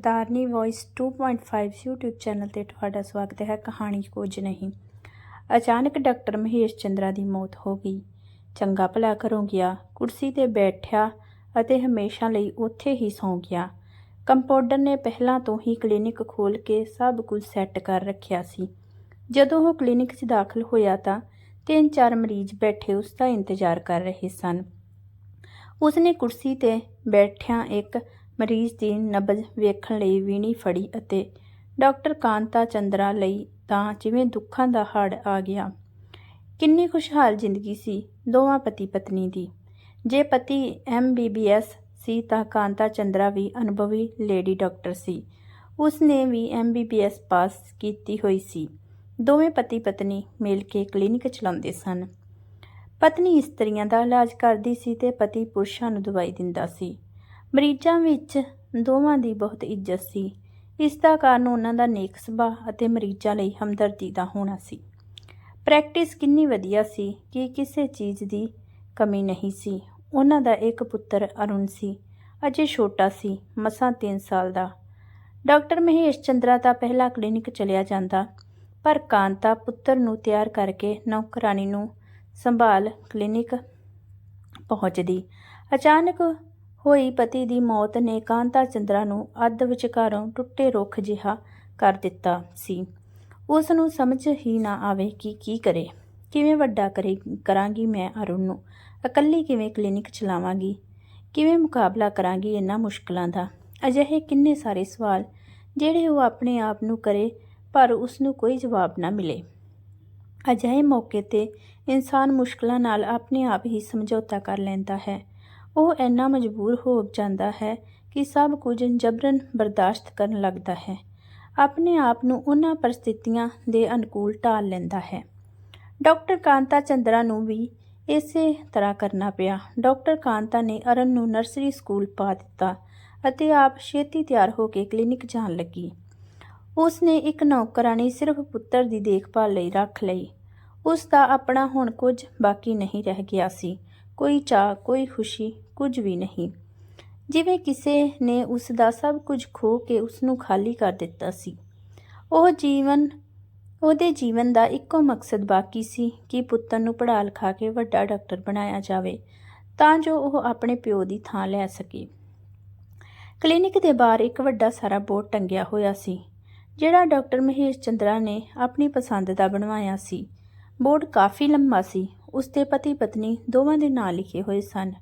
ਦਾਰਨੀ voice 2.5 YouTube channel ਤੇ ਤੁਹਾਡਾ ਸਵਾਗਤ ਹੈ ਕਹਾਣੀ ਕੁਝ ਨਹੀਂ। ਅਚਾਨਕ ਡਾਕਟਰ ਮਹੇਸ਼ ਚੰਦਰਾ ਦੀ ਮੌਤ ਹੋ ਗਈ। ਚੰਗਾ ਭਲਾ ਘਰੋਂ ਗਿਆ, ਕੁਰਸੀ ਤੇ ਬੈਠਿਆ ਅਤੇ ਹਮੇਸ਼ਾ ਲਈ ਉੱਥੇ ਹੀ ਸੌਂ ਗਿਆ। ਕੰਪਾਊਂਡਰ ਨੇ ਪਹਿਲਾਂ ਤੋਂ ਹੀ ਕਲੀਨਿਕ ਖੋਲ ਕੇ ਸਭ ਕੁਝ ਸੈੱਟ ਕਰ ਰੱਖਿਆ ਸੀ। ਜਦੋਂ ਉਹ ਕਲੀਨਿਕ 'ਚ ਦਾਖਲ ਹੋਇਆ ਤਾਂ ਤਿੰਨ ਚਾਰ ਮਰੀਜ਼ ਬੈਠੇ ਉਸ ਦਾ ਇੰਤਜ਼ਾਰ ਕਰ ਰਹੇ ਸਨ। ਉਸਨੇ ਕੁਰਸੀ ਤੇ ਬੈਠਿਆਂ ਇੱਕ ਮਰੀਜ਼ ਦੀ ਨਬਜ਼ ਵੇਖਣ ਲਈ ਵੀਣੀ ਫੜੀ ਅਤੇ ਡਾਕਟਰ ਕਾਂਤਾ ਚੰਦਰਾ ਲਈ ਤਾਂ ਜਿਵੇਂ ਦੁੱਖਾਂ ਦਾ ਹੜ੍ਹ ਆ ਗਿਆ। ਕਿੰਨੀ ਖੁਸ਼ਹਾਲ ਜ਼ਿੰਦਗੀ ਸੀ ਦੋਵਾਂ ਪਤੀ ਪਤਨੀ ਦੀ। ਜੇ ਪਤੀ ਐਮਬੀਬੀਐਸ ਸੀ ਤਾਂ ਕਾਂਤਾ ਚੰਦਰਾ ਵੀ ਅਨੁਭਵੀ ਲੇਡੀ ਡਾਕਟਰ ਸੀ। ਉਸਨੇ ਵੀ ਐਮਬੀਬੀਐਸ ਪਾਸ ਕੀਤੀ ਹੋਈ ਸੀ। ਦੋਵੇਂ ਪਤੀ ਪਤਨੀ ਮਿਲ ਕੇ ਕਲੀਨਿਕ ਚਲਾਉਂਦੇ ਸਨ। ਪਤਨੀ ਇਸਤਰੀਆਂ ਦਾ ਇਲਾਜ ਕਰਦੀ ਸੀ ਤੇ ਪਤੀ ਪੁਰਸ਼ਾਂ ਨੂੰ ਦਵਾਈ ਦਿੰਦਾ ਸੀ। ਮਰੀਜ਼ਾਂ ਵਿੱਚ ਦੋਵਾਂ ਦੀ ਬਹੁਤ ਇੱਜ਼ਤ ਸੀ। ਇਸ ਦਾ ਕਾਰਨ ਉਹਨਾਂ ਦਾ ਨੇਕ ਸੁਭਾਅ ਅਤੇ ਮਰੀਜ਼ਾਂ ਲਈ ਹਮਦਰਦੀ ਦਾ ਹੋਣਾ ਸੀ। ਪ੍ਰੈਕਟਿਸ ਕਿੰਨੀ ਵਧੀਆ ਸੀ ਕਿ ਕਿਸੇ ਚੀਜ਼ ਦੀ ਕਮੀ ਨਹੀਂ ਸੀ। ਉਹਨਾਂ ਦਾ ਇੱਕ ਪੁੱਤਰ ਅਰੁਣ ਸੀ। ਅਜੇ ਛੋਟਾ ਸੀ, ਮਸਾਂ 3 ਸਾਲ ਦਾ। ਡਾਕਟਰ ਮਹੇਸ਼ ਚੰਦਰਾ ਦਾ ਪਹਿਲਾ ਕਲੀਨਿਕ ਚਲਿਆ ਜਾਂਦਾ, ਪਰ ਕਾਂਤਾ ਪੁੱਤਰ ਨੂੰ ਤਿਆਰ ਕਰਕੇ ਨੌਕਰਾਨੀ ਨੂੰ ਸੰਭਾਲ ਕਲੀਨਿਕ ਪਹੁੰਚਦੀ। ਅਚਾਨਕ ਹੋਈ ਪਤੀ ਦੀ ਮੌਤ ਨੇ ਕਾਂਤਾ ਚੰਦਰਾ ਨੂੰ ਅੱਧ ਵਿਚਕਾਰੋਂ ਟੁੱਟੇ ਰੁੱਖ ਜਿਹਾ ਕਰ ਦਿੱਤਾ ਸੀ। ਉਸ ਨੂੰ ਸਮਝ ਹੀ ਨਾ ਆਵੇ ਕਿ ਕੀ ਕਰੇ। ਕਿਵੇਂ ਵੱਡਾ ਕਰੇ, ਕਰਾਂਗੀ ਮੈਂ ਅਰੁਣ ਨੂੰ? ਇਕੱਲੀ ਕਿਵੇਂ ਕਲੀਨਿਕ ਚਲਾਵਾਂਗੀ? ਕਿਵੇਂ ਮੁਕਾਬਲਾ ਕਰਾਂਗੀ ਇਹਨਾਂ ਮੁਸ਼ਕਲਾਂ ਦਾ? ਅਜਿਹੇ ਕਿੰਨੇ ਸਾਰੇ ਸਵਾਲ ਜਿਹੜੇ ਉਹ ਆਪਣੇ ਆਪ ਨੂੰ ਕਰੇ, ਪਰ ਉਸ ਨੂੰ ਕੋਈ ਜਵਾਬ ਨਾ ਮਿਲੇ। ਅਜਿਹੇ ਮੌਕੇ ਤੇ ਇਨਸਾਨ ਮੁਸ਼ਕਲਾਂ ਨਾਲ ਆਪਣੇ ਆਪ ਹੀ ਸਮਝੌਤਾ ਕਰ ਲੈਂਦਾ ਹੈ। ਉਹ ਇੰਨਾ ਮਜਬੂਰ ਹੋ ਜਾਂਦਾ ਹੈ ਕਿ ਸਭ ਕੁਝ ਜਬਰਨ ਬਰਦਾਸ਼ਤ ਕਰਨ ਲੱਗਦਾ ਹੈ। ਆਪਣੇ ਆਪ ਨੂੰ ਉਹਨਾਂ ਪਰਿਸਥਿਤੀਆਂ ਦੇ ਅਨੁਕੂਲ ਢਾਲ ਲੈਂਦਾ ਹੈ। ਡਾਕਟਰ ਕਾਂਤਾ ਚੰਦਰਾ ਨੂੰ ਵੀ ਇਸੇ ਤਰ੍ਹਾਂ ਕਰਨਾ ਪਿਆ। ਡਾਕਟਰ ਕਾਂਤਾ ਨੇ ਅਰਨ ਨੂੰ ਨਰਸਰੀ ਸਕੂਲ ਪਾ ਦਿੱਤਾ ਅਤੇ ਆਪ ਛੇਤੀ ਤਿਆਰ ਹੋ ਕੇ ਕਲੀਨਿਕ ਜਾਣ ਲੱਗੀ। ਉਸ ਨੇ ਇੱਕ ਨੌਕਰਾਨੀ ਸਿਰਫ ਪੁੱਤਰ ਦੀ ਦੇਖਭਾਲ ਲਈ ਰੱਖ ਲਈ। ਉਸ ਦਾ ਆਪਣਾ ਹੁਣ ਕੁਝ ਬਾਕੀ ਨਹੀਂ ਰਹਿ ਗਿਆ ਸੀ। ਕੋਈ ਚਾਹ ਕੋਈ ਖੁਸ਼ੀ ਕੁਝ ਵੀ ਨਹੀਂ। ਜਿਵੇਂ ਕਿਸੇ ਨੇ ਉਸ ਦਾ ਸਭ ਕੁਝ ਖੋ ਕੇ ਉਸ ਨੂੰ ਖਾਲੀ ਕਰ ਦਿੱਤਾ ਸੀ। ਉਹ ਜੀਵਨ, ਉਹਦੇ ਜੀਵਨ ਦਾ ਇੱਕੋ ਮਕਸਦ ਬਾਕੀ ਸੀ ਕਿ ਪੁੱਤਰ ਨੂੰ ਪੜ੍ਹਾ ਲਿਖਾ ਕੇ ਵੱਡਾ ਡਾਕਟਰ ਬਣਾਇਆ ਜਾਵੇ, ਤਾਂ ਜੋ ਉਹ ਆਪਣੇ ਪਿਓ ਦੀ ਥਾਂ ਲੈ ਸਕੇ। ਕਲੀਨਿਕ ਦੇ ਬਾਹਰ ਇੱਕ ਵੱਡਾ ਸਾਰਾ ਬੋਰਡ ਟੰਗਿਆ ਹੋਇਆ ਸੀ, ਜਿਹੜਾ ਡਾਕਟਰ ਮਹੇਸ਼ ਚੰਦਰਾ ਨੇ ਆਪਣੀ ਪਸੰਦ ਦਾ ਬਣਵਾਇਆ ਸੀ। ਬੋਰਡ ਕਾਫੀ ਲੰਮਾ ਸੀ, ਉਸ ਦੇ ਪਤੀ ਪਤਨੀ ਦੋਵਾਂ ਦੇ ਨਾਂ ਲਿਖੇ ਹੋਏ ਸਨ।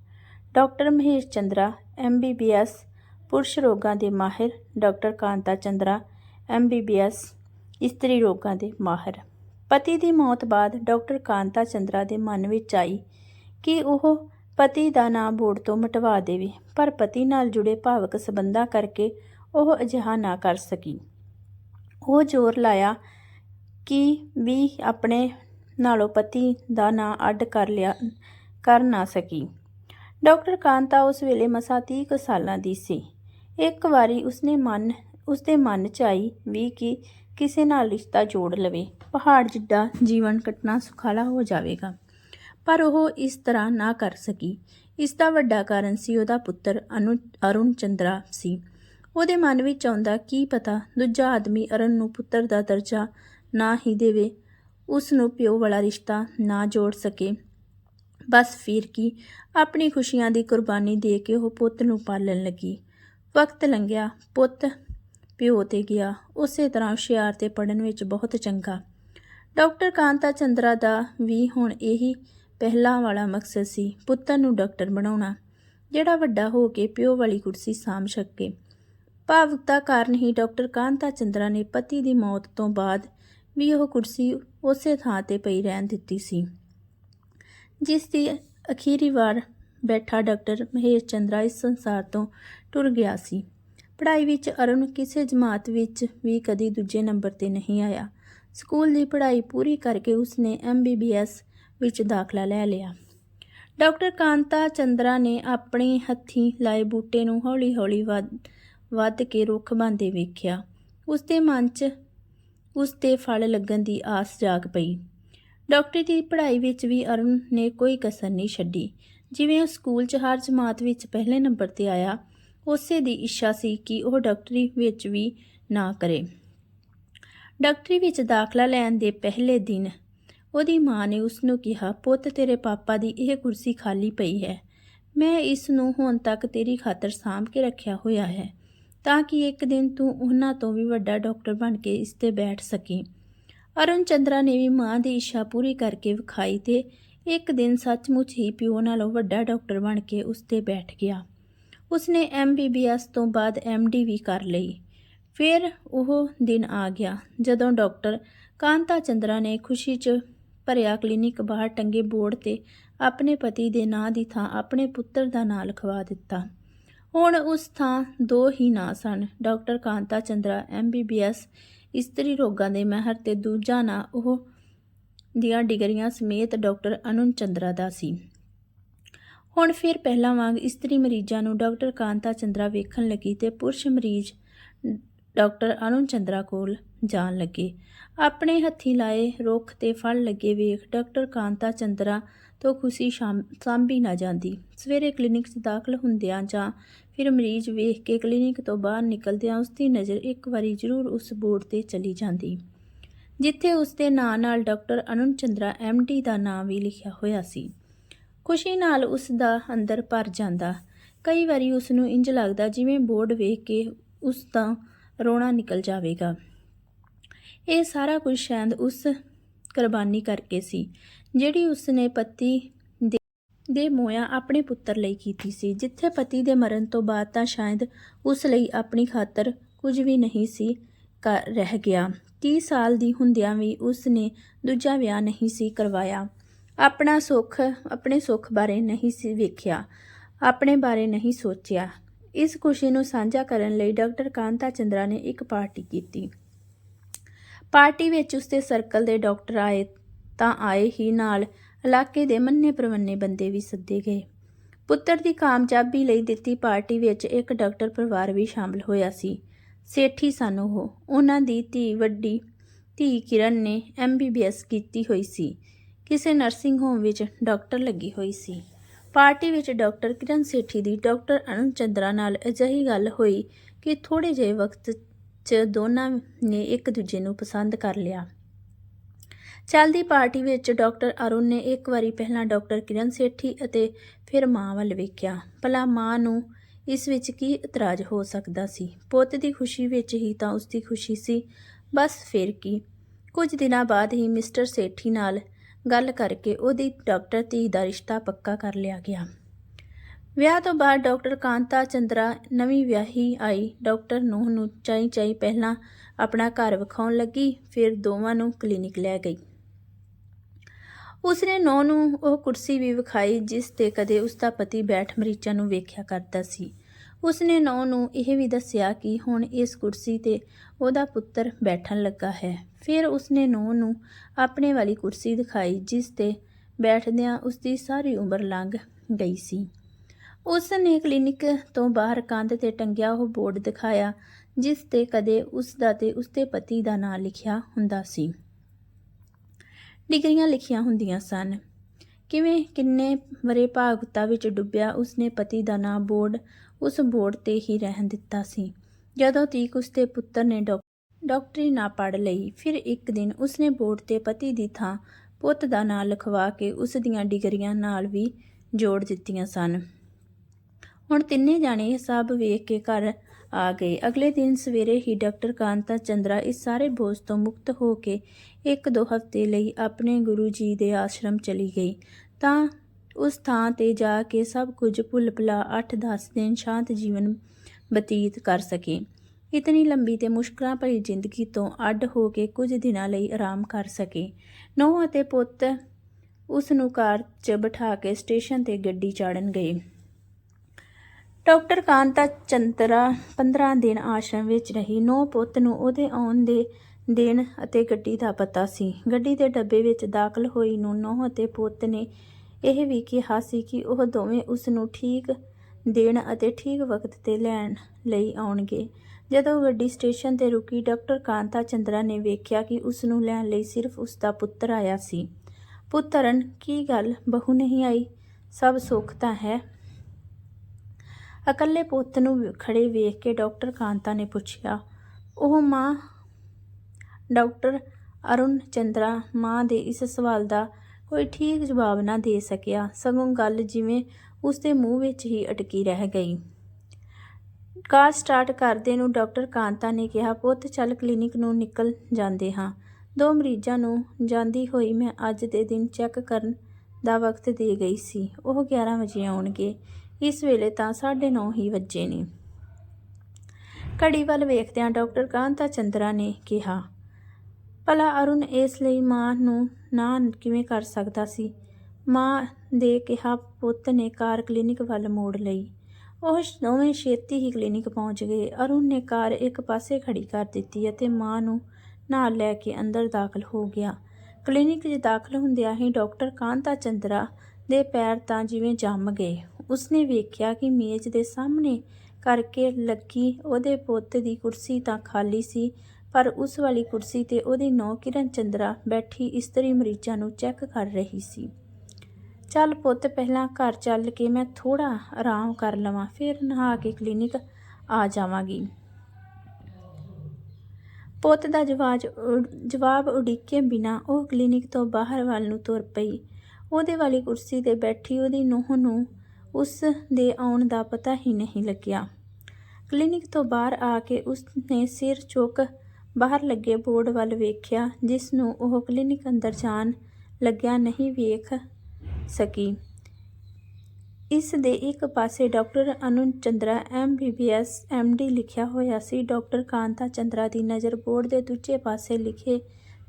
ਡਾਕਟਰ ਮਹੇਸ਼ ਚੰਦਰਾ ਐਮਬੀਬੀਐਸ ਪੁਰਸ਼ ਰੋਗਾਂ ਦੇ ਮਾਹਿਰ ਡਾਕਟਰ ਕਾਂਤਾ ਚੰਦਰਾ ਐਮਬੀਬੀਐਸ ਇਸਤਰੀ ਰੋਗਾਂ ਦੇ ਮਾਹਿਰ। ਪਤੀ ਦੀ ਮੌਤ ਬਾਅਦ ਡਾਕਟਰ ਕਾਂਤਾ ਚੰਦਰਾ ਦੇ ਮਨ ਵਿੱਚ ਆਈ ਕਿ ਉਹ ਪਤੀ ਦਾ ਨਾਮ ਬੋਰਡ ਤੋਂ ਮਟਵਾ ਦੇਵੇ, ਪਰ ਪਤੀ ਨਾਲ ਜੁੜੇ ਭਾਵਕ ਸਬੰਧਾਂ ਕਰਕੇ ਉਹ ਅਜਿਹਾ ਨਾ ਕਰ ਸਕੀ। ਉਹ ਜ਼ੋਰ ਲਾਇਆ ਕਿ ਵੀ ਆਪਣੇ ਨਾਲੋਂ ਪਤੀ ਦਾ ਨਾਂ ਅੱਡ ਕਰ ਲਿਆ, ਕਰ ਨਾ ਸਕੀ। ਡਾਕਟਰ ਕਾਂਤਾ ਉਸ ਵੇਲੇ ਮਸਾਂ 30 ਕੁ ਸਾਲਾਂ ਦੀ ਸੀ। ਇੱਕ ਵਾਰੀ ਉਸਨੇ ਮਨ, ਉਸਦੇ ਮਨ 'ਚ ਆਈ ਵੀ ਕਿ ਕਿਸੇ ਨਾਲ ਰਿਸ਼ਤਾ ਜੋੜ ਲਵੇ। ਪਹਾੜ ਜਿੱਡਾ ਜੀਵਨ ਕੱਟਣਾ ਸੁਖਾਲਾ ਹੋ ਜਾਵੇਗਾ। ਪਰ ਉਹ ਇਸ ਤਰ੍ਹਾਂ ਨਾ ਕਰ ਸਕੀ। ਇਸ ਦਾ ਵੱਡਾ ਕਾਰਨ ਸੀ ਉਹਦਾ ਪੁੱਤਰ ਅਨੁ, ਅਰੁਣ ਚੰਦਰਾ ਸੀ। ਉਹਦੇ ਮਨ ਵਿੱਚ ਆਉਂਦਾ ਕੀ ਪਤਾ ਦੂਜਾ ਆਦਮੀ ਅਰੁਣ ਨੂੰ ਪੁੱਤਰ ਦਾ ਦਰਜਾ ਨਾ ਹੀ ਦੇਵੇ। ਉਸ ਨੂੰ ਪਿਓ ਵਾਲਾ ਰਿਸ਼ਤਾ ਨਾ ਜੋੜ ਸਕੇ। ਬਸ ਫਿਰ ਕੀ, ਆਪਣੀ ਖੁਸ਼ੀਆਂ ਦੀ ਕੁਰਬਾਨੀ ਦੇ ਕੇ ਉਹ ਪੁੱਤ ਨੂੰ ਪਾਲਣ ਲੱਗੀ। ਵਕਤ ਲੰਘਿਆ, ਪੁੱਤ ਪਿਓ ਤੇ ਗਿਆ। ਉਸੇ ਤਰ੍ਹਾਂ ਹੁਸ਼ਿਆਰ ਤੇ ਪੜਨ ਵਿੱਚ ਬਹੁਤ ਚੰਗਾ। ਡਾਕਟਰ ਕਾਂਤਾ ਚੰਦਰਾ ਦਾ ਵੀ ਹੁਣ ਇਹੀ ਪਹਿਲਾਂ ਵਾਲਾ ਮਕਸਦ ਸੀ, ਪੁੱਤਰ ਨੂੰ ਡਾਕਟਰ ਬਣਾਉਣਾ, ਜਿਹੜਾ ਵੱਡਾ ਹੋ ਕੇ ਪਿਓ ਵਾਲੀ ਕੁਰਸੀ ਸਾਂਭ ਸਕੇ। ਭਾਵੁਕਤਾ ਕਾਰਨ ਹੀ ਡਾਕਟਰ ਕਾਂਤਾ ਚੰਦਰਾ ਨੇ ਪਤੀ ਦੀ ਮੌਤ ਤੋਂ ਬਾਅਦ ਵੀ ਉਹ ਕੁਰਸੀ ਉਸੇ ਥਾਂ ਤੇ ਪਈ ਰਹਿਣ ਦਿੱਤੀ ਸੀ। ਜਿਸ ਦੀ ਅਖੀਰੀ ਵਾਰ ਬੈਠਾ ਡਾਕਟਰ ਮਹੇਸ਼ ਚੰਦਰਾ ਇਸ ਸੰਸਾਰ ਤੋਂ ਟੁਰ ਗਿਆ ਸੀ। ਪੜ੍ਹਾਈ ਵਿੱਚ ਅਰੁਣ ਕਿਸੇ ਜਮਾਤ ਵਿੱਚ ਵੀ ਕਦੀ ਦੂਜੇ ਨੰਬਰ ਤੇ ਨਹੀਂ ਆਇਆ। ਸਕੂਲ ਦੀ ਪੜ੍ਹਾਈ ਪੂਰੀ ਕਰਕੇ ਉਸਨੇ ਐਮਬੀਬੀਐਸ ਵਿੱਚ ਦਾਖਲਾ ਲੈ ਲਿਆ। ਡਾਕਟਰ ਕਾਂਤਾ ਚੰਦਰਾ ਨੇ ਆਪਣੇ ਹੱਥੀਂ ਲਾਏ ਬੂਟੇ ਨੂੰ ਹੌਲੀ-ਹੌਲੀ ਵੱਧ ਵੱਧ ਕੇ ਰੁੱਖ ਬੰਦੇ ਵੇਖਿਆ। ਉਸ ਦੇ ਮਨ 'ਚ ਉਸ ਤੇ ਫਲ ਲੱਗਣ ਦੀ ਆਸ ਜਾਗ ਪਈ। ਡਾਕਟਰੀ ਦੀ ਪੜ੍ਹਾਈ ਵਿੱਚ ਵੀ ਅਰੁਣ ਨੇ ਕੋਈ ਕਸਰ ਨਹੀਂ ਛੱਡੀ। ਜਿਵੇਂ ਉਹ ਸਕੂਲ 'ਚ ਹਰ ਜਮਾਤ ਵਿੱਚ ਪਹਿਲੇ ਨੰਬਰ ਤੇ ਆਇਆ, ਉਸੇ ਦੀ ਇੱਛਾ ਸੀ ਕਿ ਉਹ ਡਾਕਟਰੀ ਵਿੱਚ ਵੀ ਨਾ ਕਰੇ। ਡਾਕਟਰੀ ਵਿੱਚ ਦਾਖਲਾ ਲੈਣ ਦੇ ਪਹਿਲੇ ਦਿਨ ਉਹਦੀ ਮਾਂ ਨੇ ਉਸ ਨੂੰ ਕਿਹਾ, ਪੁੱਤ, ਤੇਰੇ ਪਾਪਾ ਦੀ ਇਹ ਕੁਰਸੀ ਖਾਲੀ ਪਈ ਹੈ। ਮੈਂ ਇਸ ਨੂੰ ਹੁਣ ਤੱਕ ਤੇਰੀ ਖਾਤਰ ਸਾਂਭ ਕੇ ਰੱਖਿਆ ਹੋਇਆ ਹੈ, ਤਾਂ ਕਿ ਇੱਕ ਦਿਨ ਤੂੰ ਉਹਨਾਂ ਤੋਂ ਵੀ ਵੱਡਾ ਡਾਕਟਰ ਬਣ ਕੇ ਇਸ ਤੇ ਬੈਠ ਸਕੀ। ਅਰੁਣ ਚੰਦਰਾ ਨੇ ਵੀ ਮਾਂ ਦੀ ਇੱਛਾ ਪੂਰੀ ਕਰਕੇ ਵਿਖਾਈ ਤੇ ਇੱਕ ਦਿਨ ਸੱਚਮੁੱਚ ਹੀ ਪਿਓ ਨਾਲੋਂ ਵੱਡਾ ਡਾਕਟਰ ਬਣ ਕੇ ਉਸ ਤੇ ਬੈਠ ਗਿਆ। ਉਸਨੇ ਐਮਬੀਬੀਐਸ ਤੋਂ ਬਾਅਦ ਐਮਡੀ ਵੀ ਕਰ ਲਈ। ਫਿਰ ਉਹ ਦਿਨ ਆ ਗਿਆ ਜਦੋਂ ਡਾਕਟਰ ਕਾਂਤਾ ਚੰਦਰਾ ਨੇ ਖੁਸ਼ੀ 'ਚ ਭਰਿਆ ਕਲੀਨਿਕ ਬਾਹਰ ਟੰਗੇ ਬੋਰਡ ਤੇ ਆਪਣੇ ਪਤੀ ਦੇ ਨਾਂ ਦੀ ਥਾਂ ਆਪਣੇ ਪੁੱਤਰ ਦਾ ਨਾਂ ਲਿਖਵਾ ਦਿੱਤਾ। ਹੁਣ ਉਸ ਥਾਂ ਦੋ ਹੀ ਨਾਂ ਸਨ। ਡਾਕਟਰ ਕਾਂਤਾ ਚੰਦਰਾ ਐਮਬੀਬੀਐਸ ਇਸਤਰੀ ਰੋਗਾਂ ਦੇ ਮਹਿਰ ਤੇ ਦੂਜਾ ਨਾਂ ਉਹ ਦੀਆਂ ਡਿਗਰੀਆਂ ਸਮੇਤ ਡਾਕਟਰ ਅਨੁਨ ਚੰਦਰਾ ਦਾ ਸੀ। ਹੁਣ ਫਿਰ ਪਹਿਲਾਂ ਵਾਂਗ ਇਸਤਰੀ ਮਰੀਜ਼ਾਂ ਨੂੰ ਡਾਕਟਰ ਕਾਂਤਾ ਚੰਦਰਾ ਵੇਖਣ ਲੱਗੀ ਤੇ ਪੁਰਸ਼ ਮਰੀਜ਼ ਡਾਕਟਰ ਅਨੁਨ ਚੰਦਰਾ ਕੋਲ ਜਾਣ ਲੱਗੇ। ਆਪਣੇ ਹੱਥੀ ਲਾਏ ਰੁੱਖ ਤੇ ਫਲ ਲੱਗੇ ਵੇਖ ਡਾਕਟਰ ਕਾਂਤਾ ਚੰਦਰਾ ਤੋਂ ਖੁਸ਼ੀ ਸ਼ਾਮ, ਸਾਂਭੀ ਨਾ ਜਾਂਦੀ। ਸਵੇਰੇ ਕਲੀਨਿਕ 'ਚ ਦਾਖਲ ਹੁੰਦਿਆਂ ਜਾਂ ਫਿਰ ਮਰੀਜ਼ ਵੇਖ ਕੇ ਕਲੀਨਿਕ ਤੋਂ ਬਾਹਰ ਨਿਕਲਦਿਆਂ ਉਸ ਦੀ ਨਜ਼ਰ ਇੱਕ ਵਾਰੀ ਜ਼ਰੂਰ ਉਸ ਬੋਰਡ ਤੇ ਚਲੀ ਜਾਂਦੀ। ਜਿੱਥੇ ਉਸ ਦੇ ਨਾਂ ਨਾਲ ਡਾਕਟਰ ਅਨੁਨ ਚੰਦਰਾ ਐਮਡੀ ਦਾ ਨਾਮ ਵੀ ਲਿਖਿਆ ਹੋਇਆ ਸੀ। ਖੁਸ਼ੀ ਨਾਲ ਉਸ ਦਾ ਅੰਦਰ ਭਰ ਜਾਂਦਾ। ਕਈ ਵਾਰੀ ਉਸ ਨੂੰ ਇੰਜ ਲੱਗਦਾ ਜਿਵੇਂ ਬੋਰਡ ਵੇਖ ਕੇ ਉਸ ਦਾ ਰੋਣਾ ਨਿਕਲ ਜਾਵੇਗਾ। ਇਹ ਸਾਰਾ ਕੁਝ ਸ਼ਾਇਦ ਉਸ ਕੁਰਬਾਨੀ ਕਰਕੇ ਸੀ। ਜਿਹੜੀ ਉਸ ਨੇ ਪਤੀ ਦੇ- ਮੋਇਆ ਆਪਣੇ ਪੁੱਤਰ ਲਈ ਕੀਤੀ ਸੀ, ਜਿੱਥੇ ਪਤੀ ਦੇ ਮਰਨ ਤੋਂ ਬਾਅਦ ਤਾਂ ਸ਼ਾਇਦ ਉਸ ਲਈ ਆਪਣੀ ਖਾਤਰ ਕੁਝ ਵੀ ਨਹੀਂ ਸੀ ਕਰ, ਰਹਿ ਗਿਆ। 30 ਸਾਲ ਦੀ ਹੁੰਦਿਆਂ ਵੀ ਉਸ ਨੇ ਦੂਜਾ ਵਿਆਹ ਨਹੀਂ ਸੀ ਕਰਵਾਇਆ। ਆਪਣਾ ਸੁੱਖ, ਆਪਣੇ ਸੁੱਖ ਬਾਰੇ ਨਹੀਂ ਸੀ ਵੇਖਿਆ, ਆਪਣੇ ਬਾਰੇ ਨਹੀਂ ਸੋਚਿਆ। ਇਸ ਖੁਸ਼ੀ ਨੂੰ ਸਾਂਝਾ ਕਰਨ ਲਈ ਡਾਕਟਰ ਕਾਂਤਾ ਚੰਦਰਾ ਨੇ ਇੱਕ ਪਾਰਟੀ ਕੀਤੀ। ਪਾਰਟੀ ਵਿੱਚ ਉਸਦੇ ਸਰਕਲ ਦੇ ਡਾਕਟਰ ਆਏ ਤਾਂ ਆਏ ਹੀ ਨਾਲ ਇਲਾਕੇ ਦੇ ਮੰਨੇ ਪ੍ਰਮੰਨੇ ਬੰਦੇ ਵੀ ਸੱਦੇ ਗਏ। ਪੁੱਤਰ ਦੀ ਕਾਮਯਾਬੀ ਲਈ ਦਿੱਤੀ ਪਾਰਟੀ ਵਿੱਚ ਇੱਕ ਡਾਕਟਰ ਪਰਿਵਾਰ ਵੀ ਸ਼ਾਮਲ ਹੋਇਆ ਸੀ। ਸੇਠੀ ਸਨ ਉਹ। ਉਹਨਾਂ ਦੀ ਧੀ ਵੱਡੀ ਧੀ ਕਿਰਨ ਨੇ ਐਮਬੀਬੀਐਸ ਕੀਤੀ ਹੋਈ ਸੀ। ਕਿਸੇ ਨਰਸਿੰਗ ਹੋਮ ਵਿੱਚ ਡਾਕਟਰ ਲੱਗੀ ਹੋਈ ਸੀ। ਪਾਰਟੀ ਵਿੱਚ ਡਾਕਟਰ ਕਿਰਨ ਸੇਠੀ ਦੀ ਡਾਕਟਰ ਅਨੁਜ ਚੰਦਰਾ ਨਾਲ ਅਜਿਹੀ ਗੱਲ ਹੋਈ ਕਿ ਥੋੜੇ ਜਿਹੇ ਵਕਤ 'ਚ ਦੋਨਾਂ ਨੇ ਇੱਕ ਦੂਜੇ ਨੂੰ ਪਸੰਦ ਕਰ ਲਿਆ। ਚੱਲਦੀ ਪਾਰਟੀ ਵਿੱਚ ਡਾਕਟਰ ਅਰੁਣ ਨੇ ਇੱਕ ਵਾਰੀ ਪਹਿਲਾਂ ਡਾਕਟਰ ਕਿਰਨ ਸੇਠੀ ਅਤੇ ਫਿਰ ਮਾਂ ਵੱਲ ਵੇਖਿਆ। ਭਲਾ ਮਾਂ ਨੂੰ ਇਸ ਵਿੱਚ ਕੀ ਇਤਰਾਜ਼ ਹੋ ਸਕਦਾ ਸੀ? ਪੁੱਤ ਦੀ ਖੁਸ਼ੀ ਵਿੱਚ ਹੀ ਤਾਂ ਉਸ ਦੀ ਖੁਸ਼ੀ ਸੀ। ਬਸ ਫਿਰ ਕੀ? ਕੁਝ ਦਿਨਾਂ ਬਾਅਦ ਹੀ ਮਿਸਟਰ ਸੇਠੀ ਨਾਲ ਗੱਲ ਕਰਕੇ ਉਹਦੀ ਡਾਕਟਰ ਧੀ ਦਾ ਰਿਸ਼ਤਾ ਪੱਕਾ ਕਰ ਲਿਆ ਗਿਆ। ਵਿਆਹ ਤੋਂ ਬਾਅਦ ਡਾਕਟਰ ਕਾਂਤਾ ਚੰਦਰਾ ਨਵੀਂ ਵਿਆਹੀ ਆਈ। ਡਾਕਟਰ ਨੂੰਹ ਨੂੰ ਚਾਈ ਚਾਈ ਪਹਿਲਾਂ ਆਪਣਾ ਘਰ ਵਿਖਾਉਣ ਲੱਗੀ, ਫਿਰ ਦੋਵਾਂ ਨੂੰ ਕਲੀਨਿਕ ਲੈ ਗਈ। ਉਸਨੇ ਨੌ ਨੂੰ ਉਹ ਕੁਰਸੀ ਵੀ ਵਿਖਾਈ, ਜਿਸ ਤੇ ਕਦੇ ਉਸ ਦਾ ਪਤੀ ਬੈਠ ਮਰੀਜ਼ਾਂ ਨੂੰ ਵੇਖਿਆ ਕਰਦਾ ਸੀ। ਉਸਨੇ ਨੌ ਨੂੰ ਇਹ ਵੀ ਦੱਸਿਆ ਕਿ ਹੁਣ ਇਸ ਕੁਰਸੀ ਤੇ ਉਹਦਾ ਪੁੱਤਰ ਬੈਠਣ ਲੱਗਾ ਹੈ। ਫਿਰ ਉਸਨੇ ਨੌ ਨੂੰ ਆਪਣੇ ਵਾਲੀ ਕੁਰਸੀ ਦਿਖਾਈ, ਜਿਸ ਤੇ ਬੈਠਦਿਆਂ ਉਸਦੀ ਸਾਰੀ ਉਮਰ ਲੰਘ ਗਈ ਸੀ। ਉਸ ਨੇ ਕਲੀਨਿਕ ਤੋਂ ਬਾਹਰ ਕੰਧ ਤੇ ਟੰਗਿਆ ਉਹ ਬੋਰਡ ਦਿਖਾਇਆ, ਜਿਸ ਤੇ ਕਦੇ ਉਸ ਦਾ ਤੇ ਉਸਦੇ ਪਤੀ ਦਾ ਨਾਂ ਲਿਖਿਆ ਹੁੰਦਾ ਸੀ। ਡਿਗਰੀਆਂ ਲਿਖੀਆਂ ਹੁੰਦੀਆਂ ਸਨ। ਕਿਵੇਂ ਕਿੰਨੇ ਵਰੇ ਭਾਗਤਾ ਵਿੱਚ ਡੁੱਬਿਆ ਉਸਨੇ ਪਤੀ ਦਾ ਨਾਂ ਬੋਰਡ, ਉਸ ਬੋਰਡ ਤੇ ਹੀ ਰਹਿਣ ਦਿੱਤਾ ਸੀ। ਜਦੋਂ ਤੀਕ ਉਸਦੇ ਪੁੱਤਰ ਨੇ ਡਾਕ- ਡਾਕਟਰੀ ਨਾ ਪੜ ਲਈ, ਫਿਰ ਇੱਕ ਦਿਨ ਉਸਨੇ ਬੋਰਡ ਤੇ ਪਤੀ ਦੀ ਥਾਂ ਪੁੱਤ ਦਾ ਨਾਂ ਲਿਖਵਾ ਕੇ ਉਸ ਦੀਆਂ ਡਿਗਰੀਆਂ ਨਾਲ ਵੀ ਜੋੜ ਦਿੱਤੀਆਂ ਸਨ। ਹੁਣ ਤਿੰਨੇ ਜਾਣੇ ਇਹ ਸਭ ਵੇਖ ਕੇ ਘਰ ਆ ਗਏ ਅਗਲੇ ਦਿਨ ਸਵੇਰੇ ਹੀ ਡਾਕਟਰ ਕਾਂਤਾ ਚੰਦਰਾ ਇਸ ਸਾਰੇ ਬੋਝ ਤੋਂ ਮੁਕਤ ਹੋ ਕੇ ਇੱਕ ਦੋ ਹਫ਼ਤੇ ਲਈ ਆਪਣੇ ਗੁਰੂ ਜੀ ਦੇ ਆਸ਼ਰਮ ਚਲੀ ਗਈ। ਤਾਂ ਉਸ ਥਾਂ ਤੇ ਜਾ ਕੇ ਸਭ ਕੁਝ ਭੁੱਲ ਭੁਲਾ 8-10 ਦਿਨ ਸ਼ਾਂਤ ਜੀਵਨ ਬਤੀਤ ਕਰ ਸਕੇ। ਇਤਨੀ ਲੰਬੀ ਤੇ ਮੁਸ਼ਕਲਾਂ ਭਰੀ ਜ਼ਿੰਦਗੀ ਤੋਂ ਅੱਡ ਹੋ ਕੇ ਕੁਝ ਦਿਨਾਂ ਲਈ ਆਰਾਮ ਕਰ ਸਕੇ। ਨੂੰਹ ਅਤੇ ਪੁੱਤ ਉਸ ਨੂੰ ਕਾਰ 'ਚ ਬਿਠਾ ਕੇ ਸਟੇਸ਼ਨ ਤੇ ਗੱਡੀ ਚਾੜਨ ਗਏ। ਡਾਕਟਰ ਕਾਂਤਾ ਚੰਤਰਾ 15 ਦਿਨ ਆਸ਼ਰਮ ਵਿੱਚ ਰਹੀ। ਨੌ ਪੁੱਤ ਨੂੰ ਉਹਦੇ ਆਉਣ ਦੇ ਦਿਨ ਅਤੇ ਗੱਡੀ ਦਾ ਪਤਾ ਸੀ। ਗੱਡੀ ਦੇ ਡੱਬੇ ਵਿੱਚ ਦਾਖਲ ਹੋਈ ਨੂੰ ਨੌ ਅਤੇ ਪੁੱਤ ਨੇ ਇਹ ਵੀ ਕਿਹਾ ਸੀ ਕਿ ਉਹ ਦੋਵੇਂ ਉਸ ਨੂੰ ਠੀਕ ਦੇਣ ਅਤੇ ਠੀਕ ਵਕਤ ਤੇ ਲੈਣ ਲਈ ਆਉਣਗੇ। ਜਦੋਂ ਗੱਡੀ ਸਟੇਸ਼ਨ ਤੇ ਰੁਕੀ, ਡਾਕਟਰ ਕਾਂਤਾ ਚੰਦਰਾ ਨੇ ਵੇਖਿਆ ਕਿ ਉਸ ਨੂੰ ਲੈਣ ਲਈ ਸਿਰਫ ਉਸ ਦਾ ਪੁੱਤਰ ਆਇਆ ਸੀ। ਪੁੱਤਰਨ ਕੀ ਗੱਲ? ਬਹੂ ਨਹੀਂ ਆਈ? ਸਭ ਸੁੱਖ ਤਾਂ ਹੈ ਇਕੱਲੇ ਪੁੱਤ ਨੂੰ ਖੜੇ ਵੇਖ ਕੇ ਡਾਕਟਰ ਕਾਂਤਾ ਨੇ ਪੁੱਛਿਆ, ਉਹ ਮਾਂ? ਡਾਕਟਰ ਅਰੁਣ ਚੰਦਰਾ ਮਾਂ ਦੇ ਇਸ ਸਵਾਲ ਦਾ ਕੋਈ ਠੀਕ ਜਵਾਬ ਨਾ ਦੇ ਸਕਿਆ, ਸਗੋਂ ਗੱਲ ਜਿਵੇਂ ਉਸਦੇ ਮੂੰਹ ਵਿੱਚ ਹੀ ਅਟਕੀ ਰਹਿ ਗਈ। ਕਾਰ ਸਟਾਰਟ ਕਰਦੇ ਨੂੰ ਡਾਕਟਰ ਕਾਂਤਾ ਨੇ ਕਿਹਾ, ਪੁੱਤ, ਚੱਲ ਕਲੀਨਿਕ ਨੂੰ ਨਿਕਲ ਜਾਂਦੇ ਹਾਂ। ਦੋ ਮਰੀਜ਼ਾਂ ਨੂੰ ਜਾਂਦੀ ਹੋਈ ਮੈਂ ਅੱਜ ਦੇ ਦਿਨ ਚੈੱਕ ਕਰਨ ਦਾ ਵਕਤ ਦੇ ਗਈ ਸੀ। ਉਹ 11 ਵਜੇ ਆਉਣਗੇ। ਇਸ ਵੇਲੇ ਤਾਂ 9:30 ਹੀ ਵੱਜੇ ਨੇ। ਘੜੀ ਵੱਲ ਵੇਖਦਿਆਂ ਡਾਕਟਰ ਕਾਂਤਾ ਚੰਦਰਾ ਨੇ ਕਿਹਾ, ਭਲਾ ਅਰੁਣ ਇਸ ਲਈ ਮਾਂ ਨੂੰ ਨਾ ਕਿਵੇਂ ਕਰ ਸਕਦਾ ਸੀ? ਮਾਂ ਦੇ ਕਿਹਾ ਪੁੱਤ ਨੇ ਕਾਰ ਕਲੀਨਿਕ ਵੱਲ ਮੋੜ ਲਈ। ਉਹ ਦੋਵੇਂ ਛੇਤੀ ਹੀ ਕਲੀਨਿਕ ਪਹੁੰਚ ਗਏ। ਅਰੁਣ ਨੇ ਕਾਰ ਇੱਕ ਪਾਸੇ ਖੜੀ ਕਰ ਦਿੱਤੀ ਅਤੇ ਮਾਂ ਨੂੰ ਨਾਲ ਲੈ ਕੇ ਅੰਦਰ ਦਾਖਲ ਹੋ ਗਿਆ। ਕਲੀਨਿਕ 'ਚ ਦਾਖਲ ਹੁੰਦਿਆਂ ਹੀ ਡਾਕਟਰ ਕਾਂਤਾ ਚੰਦਰਾ ਦੇ ਪੈਰ ਤਾਂ ਜਿਵੇਂ ਜੰਮ ਗਏ। ਉਸਨੇ ਵੇਖਿਆ ਕਿ ਮੇਜ਼ ਦੇ ਸਾਹਮਣੇ ਕਰਕੇ ਲੱਗੀ ਉਹਦੇ ਪੁੱਤ ਦੀ ਕੁਰਸੀ ਤਾਂ ਖਾਲੀ ਸੀ, ਪਰ ਉਸ ਵਾਲੀ ਕੁਰਸੀ ਤੇ ਉਹਦੀ ਨੌ ਕਿਰਨ ਚੰਦਰਾ ਬੈਠੀ ਇਸਤਰੀ ਮਰੀਜ਼ਾਂ ਨੂੰ ਚੈੱਕ ਕਰ ਰਹੀ ਸੀ। ਚੱਲ ਪੁੱਤ, ਪਹਿਲਾਂ ਘਰ ਚੱਲ ਕੇ ਮੈਂ ਥੋੜਾ ਆਰਾਮ ਕਰ ਲਵਾਂ, ਫਿਰ ਨਹਾ ਕੇ ਕਲੀਨਿਕ ਆ ਜਾਵਾਂਗੀ ਪੁੱਤ ਦਾ ਜਵਾਜ ਜਵਾਬ ਉਡੀਕੇ ਬਿਨਾ ਉਹ ਕਲੀਨਿਕ ਤੋਂ ਬਾਹਰ ਵੱਲ ਨੂੰ ਤੁਰ ਪਈ। ਉਹਦੇ ਵਾਲੀ ਕੁਰਸੀ ਤੇ ਬੈਠੀ ਉਹਦੀ ਨੂੰਹ ਨੂੰ ਉਸ ਦੇ ਆਉਣ ਦਾ ਪਤਾ ਹੀ ਨਹੀਂ ਲੱਗਿਆ। ਕਲੀਨਿਕ ਤੋਂ ਬਾਹਰ ਆ ਕੇ ਉਸ ਨੇ ਸਿਰ ਚੁੱਕ ਬਾਹਰ ਲੱਗੇ ਬੋਰਡ ਵੱਲ ਵੇਖਿਆ, ਜਿਸ ਨੂੰ ਉਹ ਕਲੀਨਿਕ ਅੰਦਰ ਜਾਣ ਲੱਗਿਆ ਨਹੀਂ ਵੇਖ ਸਕੀ। ਇਸ ਦੇ ਇੱਕ ਪਾਸੇ doctor Anuj Chandra MBBS MD ਲਿਖਿਆ ਹੋਇਆ ਸੀ। ਡਾਕਟਰ ਕਾਂਤਾ ਚੰਦਰਾ ਦੀ ਨਜ਼ਰ ਬੋਰਡ ਦੇ ਦੂਜੇ ਪਾਸੇ ਲਿਖੇ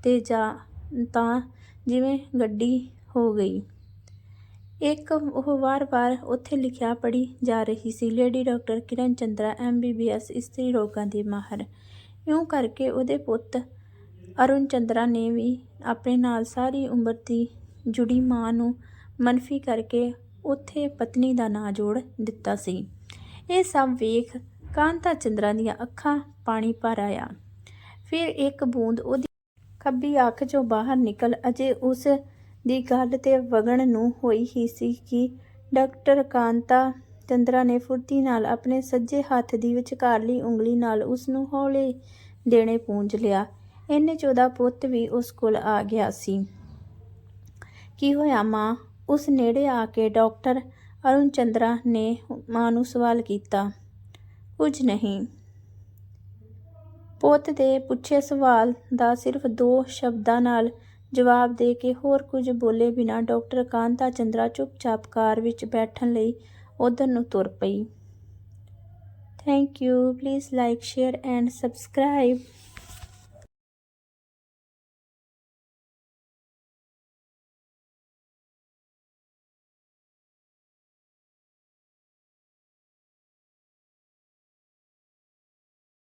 ਤੇ ਜਾ ਤਾਂ ਜਿਵੇਂ ਗੱਡੀ ਹੋ ਗਈ। ਇੱਕ ਉਹ ਵਾਰ-ਵਾਰ ਉੱਥੇ ਲਿਖਿਆ ਪੜ੍ਹੀ ਜਾ ਰਹੀ ਸੀ। Lady doctor Kiran Chandra MBBS ਇਸਤਰੀ ਰੋਗਾਂ ਦੀ ਮਾਹਰ। ਇਉਂ ਕਰਕੇ ਉਹਦੇ ਪੁੱਤ ਅਰੁਣ ਚੰਦਰਾ ਨੇ ਵੀ ਆਪਣੇ ਨਾਲ ਸਾਰੀ ਉਮਰ ਦੀ ਜੁੜੀ ਮਾਂ ਨੂੰ ਮਨਫੀ ਕਰਕੇ ਉੱਥੇ ਪਤਨੀ ਦਾ ਨਾਂ ਜੋੜ ਦਿੱਤਾ ਸੀ। ਇਹ ਸਭ ਵੇਖ ਕਾਂਤਾ ਚੰਦਰਾ ਦੀਆਂ ਅੱਖਾਂ ਪਾਣੀ ਭਰ ਆਇਆ। ਫਿਰ ਇੱਕ ਬੂੰਦ ਉਹਦੀ ਖੱਬੀ ਅੱਖ ਚੋਂ ਬਾਹਰ ਨਿਕਲ ਅਜੇ ਉਸ ਦੀ ਗੱਲ ਤੇ ਵਗਣ ਨੂੰ ਹੋਈ ਹੀ ਸੀ ਕਿ ਡਾਕਟਰ ਕਾਂਤਾ ਚੰਦਰਾ ਨੇ ਫੁਰਤੀ ਨਾਲ ਆਪਣੇ ਸੱਜੇ ਹੱਥ ਦੀ ਵਿਚਕਾਰਲੀ ਉਂਗਲੀ ਨਾਲ ਉਸ ਨੂੰ ਹੌਲੇ ਦੇਣੇ ਪੂੰਝ ਲਿਆ। ਇਹਨੇ ਚੋਦਾ ਪੁੱਤ ਵੀ ਉਸ ਕੋਲ ਆ ਗਿਆ ਸੀ। ਕੀ ਹੋਇਆ ਮਾਂ? ਉਸ ਨੇੜੇ ਆ ਕੇ ਡਾਕਟਰ ਅਰੁਣ ਚੰਦਰਾ ਨੇ ਮਾਂ ਨੂੰ ਸਵਾਲ ਕੀਤਾ। ਕੁਝ ਨਹੀਂ। ਪੁੱਤ ਦੇ ਪੁੱਛੇ ਸਵਾਲ ਦਾ ਸਿਰਫ ਦੋ ਸ਼ਬਦਾਂ ਨਾਲ ਜਵਾਬ ਦੇ ਕੇ ਹੋਰ ਕੁਝ ਬੋਲੇ ਬਿਨਾਂ ਡਾਕਟਰ ਕਾਂਤਾ ਚੰਦਰਾ ਚੁੱਪਚਾਪ ਕਾਰ ਵਿੱਚ ਬੈਠਣ ਲਈ ਉਧਰ ਨੂੰ ਤੁਰ ਪਈ। Thank you please like share and subscribe